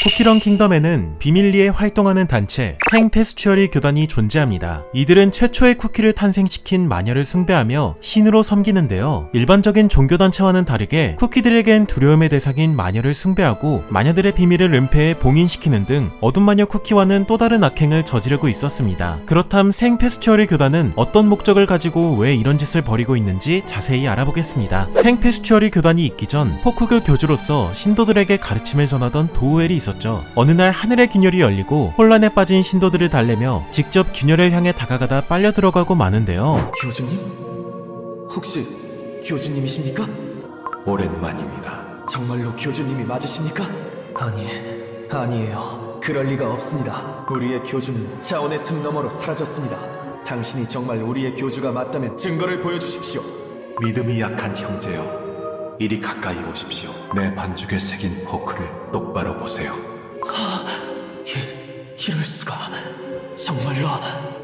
쿠키런 킹덤에는 비밀리에 활동하는 단체 생 페스츄어리 교단이 존재합니다. 이들은 최초의 쿠키를 탄생시킨 마녀를 숭배하며 신으로 섬기는데요. 일반적인 종교단체와는 다르게 쿠키들에겐 두려움의 대상인 마녀를 숭배하고 마녀들의 비밀을 은폐해 봉인시키는 등 어둠 마녀 쿠키와는 또 다른 악행을 저지르고 있었습니다. 그렇담 생 페스츄어리 교단은 어떤 목적을 가지고 왜 이런 짓을 벌이고 있는지 자세히 알아보겠습니다. 생 페스츄어리 교단이 있기 전 포크교 교주로서 신도들에게 가르침을 전하던 도우엘이 있었 죠. 어느 날 하늘의 균열이 열리고 혼란에 빠진 신도들을 달래며 직접 균열을 향해 다가가다 빨려 들어가고 마는데요. 교주님? 혹시 교주님이십니까? 오랜만입니다. 정말로 교주님이 맞으십니까? 아니, 아니에요. 그럴 리가 없습니다. 우리의 교주는 차원의 틈 너머로 사라졌습니다. 당신이 정말 우리의 교주가 맞다면 증거를 보여주십시오. 믿음이 약한 형제여, 이리 가까이 오십시오. 내 반죽에 새긴 포크를 똑바로 보세요. 이, 이럴 수가. 정말로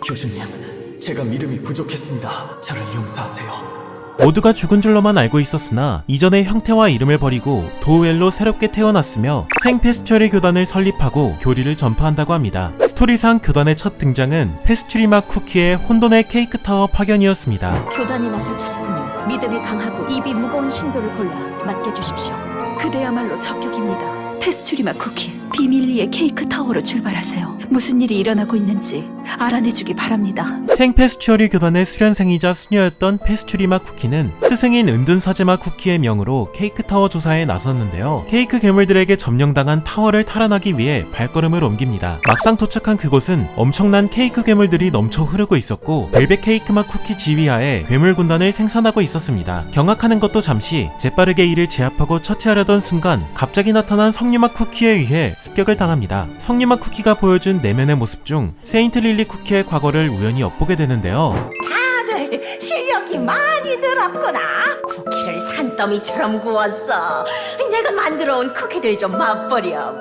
교주님, 제가 믿음이 부족했습니다. 저를 용서하세요. 모두가 죽은 줄로만 알고 있었으나 이전의 형태와 이름을 버리고 도우엘로 새롭게 태어났으며 생 페스츄리 교단을 설립하고 교리를 전파한다고 합니다. 스토리상 교단의 첫 등장은 페스츄리맛 쿠키의 혼돈의 케이크 타워 파견이었습니다. 교단이 나설 차례군요. 믿음이 강하고 입이 무거운 신도를 골라 맡겨주십시오. 그대야말로 적격입니다. 페스츄리마 쿠키, 비밀리에 케이크 타워로 출발하세요. 무슨 일이 일어나고 있는지 알아내주기 바랍니다. 생 페스츄어리 교단의 수련생이자 수녀였던 페스츄리마 쿠키는 스승인 은둔사제마 쿠키의 명으로 케이크 타워 조사에 나섰는데요. 케이크 괴물들에게 점령당한 타워를 탈환하기 위해 발걸음을 옮깁니다. 막상 도착한 그곳은 엄청난 케이크 괴물들이 넘쳐 흐르고 있었고 벨벳 케이크마 쿠키 지휘하에 괴물 군단을 생산하고 있었습니다. 경악하는 것도 잠시 재빠르게 이를 제압하고 처치하려던 순간 갑자기 나타난 성유마 쿠키에 의해 습격을 당합니다. 성유마 쿠키가 보여준 내면의 모습 중 세인트 릴리 쿠키의 과거를 우연히 엿보게 되는데요. 다들 실력이 많이 늘었구나. 쿠키를 산더미처럼 구웠어. 내가 만들어 온 쿠키들 좀 맛보렴.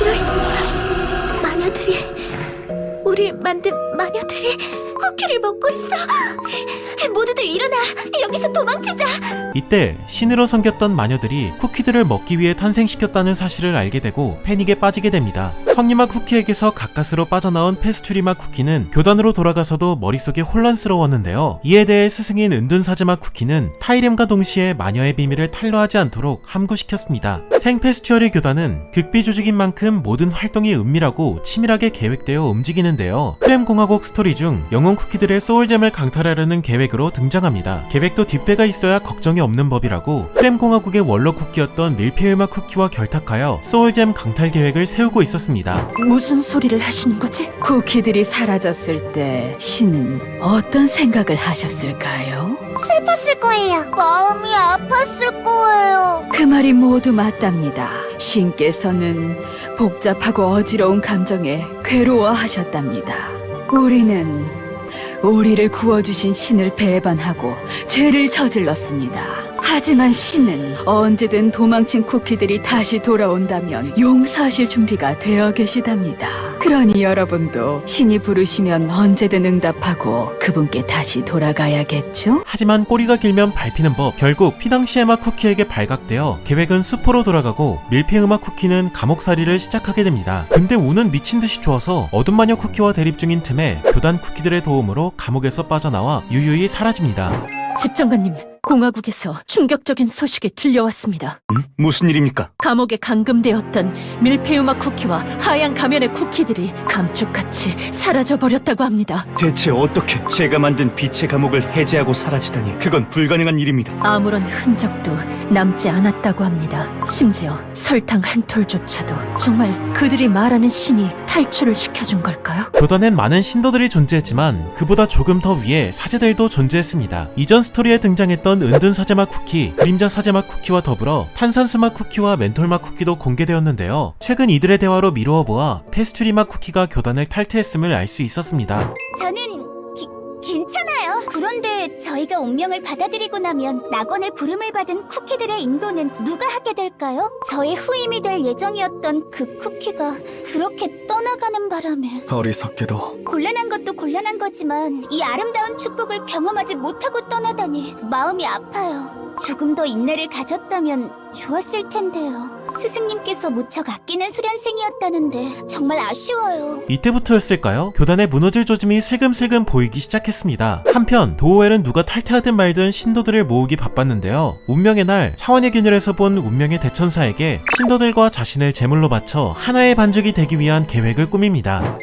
이럴 수가 마녀들이 우릴 만든 마녀들이 쿠키를 먹고 있어 모두들 일어나 여기서 도망치자 이때 신으로 섬겼던 마녀들이 쿠키들을 먹기 위해 탄생시켰다는 사실을 알게 되고 패닉에 빠지게 됩니다. 성리마 쿠키에게서 가까스로 빠져나온 페스츄리마 쿠키는 교단으로 돌아가서도 머릿속이 혼란스러웠는데요. 이에 대해 스승인 은둔사제마 쿠키는 타이렘과 동시에 마녀의 비밀을 탄로하지 않도록 함구시켰습니다. 생페스츄어리 교단은 극비 조직인 만큼 모든 활동이 은밀하고 치밀하게 계획되어 움직이는데요. 크렘 공화국 스토리 중 영웅 쿠키들의 소울잼을 강탈하려는 계획으로 등장합니다. 계획도 뒷배가 있어야 걱정이 없는 법이라고 크렘 공화국의 원로 쿠키였던 밀페우마 쿠키와 결탁하여 소울잼 강탈 계획을 세우고 있었습니다. 무슨 소리를 하시는 거지? 쿠키들이 사라졌을 때 신은 어떤 생각을 하셨을까요? 슬펐을 거예요 마음이 아팠을 거예요 그 말이 모두 맞답니다. 신께서는 복잡하고 어지러운 감정에 괴로워하셨답니다. 우리는 우리를 구워주신 신을 배반하고 죄를 저질렀습니다. 하지만 신은 언제든 도망친 쿠키들이 다시 돌아온다면 용서하실 준비가 되어 계시답니다. 그러니 여러분도 신이 부르시면 언제든 응답하고 그분께 다시 돌아가야겠죠? 하지만 꼬리가 길면 밟히는 법 결국 피당시에마 쿠키에게 발각되어 계획은 수포로 돌아가고 밀폐음악 쿠키는 감옥살이를 시작하게 됩니다. 근데 운은 미친 듯이 좋아서 어둠 마녀 쿠키와 대립 중인 틈에 교단 쿠키들의 도움으로 감옥에서 빠져나와 유유히 사라집니다. 집정관님, 공화국에서 충격적인 소식이 들려왔습니다. 무슨 일입니까? 감옥에 감금되었던 밀페우마 쿠키와 하얀 가면의 쿠키들이 감쪽같이 사라져 버렸다고 합니다. 대체 어떻게 제가 만든 빛의 감옥을 해제하고 사라지다니 그건 불가능한 일입니다. 아무런 흔적도 남지 않았다고 합니다. 심지어 설탕 한 톨조차도 정말 그들이 말하는 신이 탈출을 시켜준 걸까요? 교단엔 많은 신도들이 존재했지만 그보다 조금 더 위에 사제들도 존재했습니다. 이전 스토리에 등장했던 은둔 사제마 쿠키, 그림자 사제마 쿠키와 더불어 탄산수마 쿠키와 멘톨마 쿠키도 공개되었는데요. 최근 이들의 대화로 미루어 보아 페스츄리마 쿠키가 교단을 탈퇴했음을 알 수 있었습니다. 저는 기, 괜찮아요 그런데 저희가 운명을 받아들이고 나면 낙원의 부름을 받은 쿠키들의 인도는 누가 하게 될까요? 저의 후임이 될 예정이었던 그 쿠키가 그렇게 떠나가는 바람에 어리석게도 곤란한 것도 곤란한 거지만 이 아름다운 축복을 경험하지 못하고 떠나다니 마음이 아파요. 조금 더 인내를 가졌다면 좋았을 텐데요. 스승님께서 무척 아끼는 수련생이었다는데 정말 아쉬워요. 이때부터였을까요? 교단의 무너질 조짐이 슬금슬금 보이기 시작했습니다. 한편 도우엘은 누가 탈퇴하든 말든 신도들을 모으기 바빴는데요. 운명의 날 차원의 균열에서 본 운명의 대천사에게 신도들과 자신을 제물로 바쳐 하나의 반죽이 되기 위한 계획을 꾸밉니다.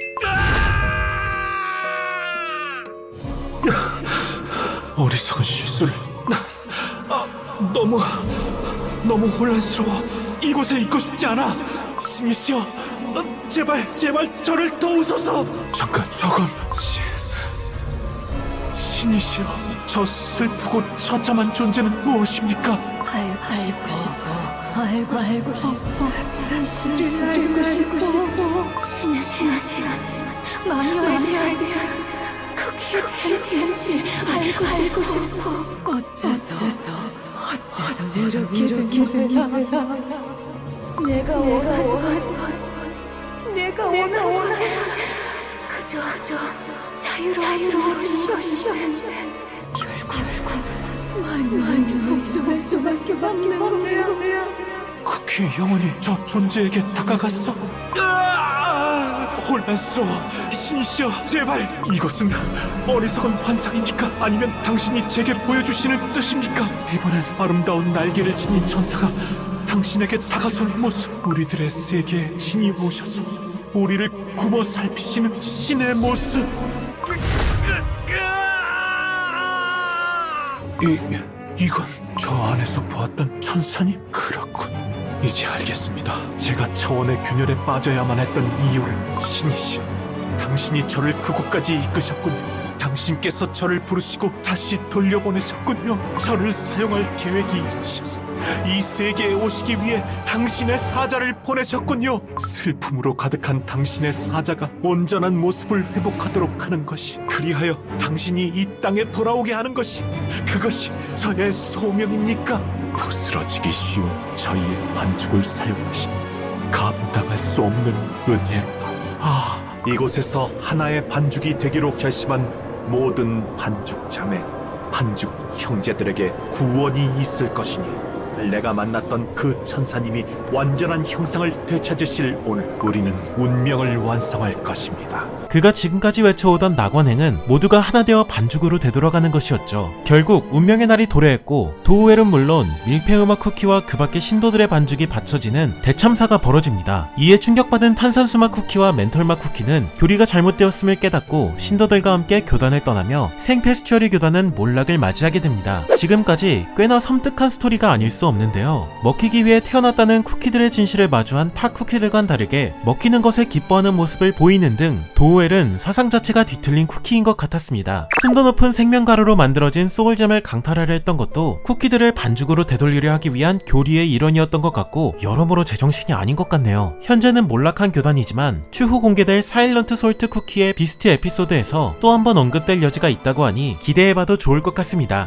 어리석은 실수를. 아, 너무 너무 혼란스러워. 이곳에 있고 싶지 않아. 신이시여, 어, 제발 제발 저를 도우소서. 잠깐 조금 신 신이시여, 저 슬프고 처참한 존재는 무엇입니까? 마녀에 대한 쿠키에 대한 진실 알고 알고 싶어. 어째서? 어째서 이렇게 이렇게 내가 원한 내가 원한 그저 그저 자유로워지는 것이면 결국 많이 복종할 수밖에 없네요. 쿠키의 영혼이 저 존재에게 다가갔어. 으아! 혼란스러워. 신이시여, 제발. 이것은 어리석은 환상입니까? 아니면 당신이 제게 보여주시는 뜻입니까? 이번엔 아름다운 날개를 지닌 천사가 당신에게 다가선 모습. 우리들의 세계에 신이 오셔서 우리를 굽어 살피시는 신의 모습. 이, 이건 저 안에서 보았던 천사님? 그렇군. 이제 알겠습니다. 제가 차원의 균열에 빠져야만 했던 이유를 신이시여. 당신이 저를 그곳까지 이끄셨군요. 당신께서 저를 부르시고 다시 돌려보내셨군요. 저를 사용할 계획이 있으셔서 이 세계에 오시기 위해 당신의 사자를 보내셨군요. 슬픔으로 가득한 당신의 사자가 온전한 모습을 회복하도록 하는 것이 그리하여 당신이 이 땅에 돌아오게 하는 것이 그것이 저의 소명입니까? 부스러지기 쉬운 저희의 반죽을 사용하시니 감당할 수 없는 은혜로 아 이곳에서 하나의 반죽이 되기로 결심한 모든 반죽 자매 반죽 형제들에게 구원이 있을 것이니 내가 만났던 그 천사님이 완전한 형상을 되찾으실 오늘 우리는 운명을 완성할 것입니다. 그가 지금까지 외쳐오던 낙원행은 모두가 하나 되어 반죽으로 되돌아가는 것이었죠. 결국 운명의 날이 도래했고 도우엘은 물론 밀폐음악 쿠키와 그 밖의 신도들의 반죽이 받쳐지는 대참사가 벌어집니다. 이에 충격받은 탄산수맛 쿠키와 멘톨맛 쿠키는 교리가 잘못되었음을 깨닫고 신도들과 함께 교단을 떠나며 생페스츄어리 교단은 몰락을 맞이하게 됩니다. 지금까지 꽤나 섬뜩한 스토리가 아닐 수 없는데요. 먹히기 위해 태어났다는 쿠키들의 진실을 마주한 타 쿠키들과는 다르게 먹히는 것에 기뻐하는 모습을 보이는 등 도우엘은 사상 자체가 뒤틀린 쿠키인 것 같았습니다. 순도 높은 생명가루로 만들어진 소울잼을 강탈하려 했던 것도 쿠키들을 반죽으로 되돌리려 하기 위한 교리의 일원이었던 것 같고 여러모로 제정신이 아닌 것 같네요. 현재는 몰락한 교단이지만 추후 공개될 사일런트 솔트 쿠키의 비스트 에피소드에서 또 한 번 언급될 여지가 있다고 하니 기대해봐도 좋을 것 같습니다.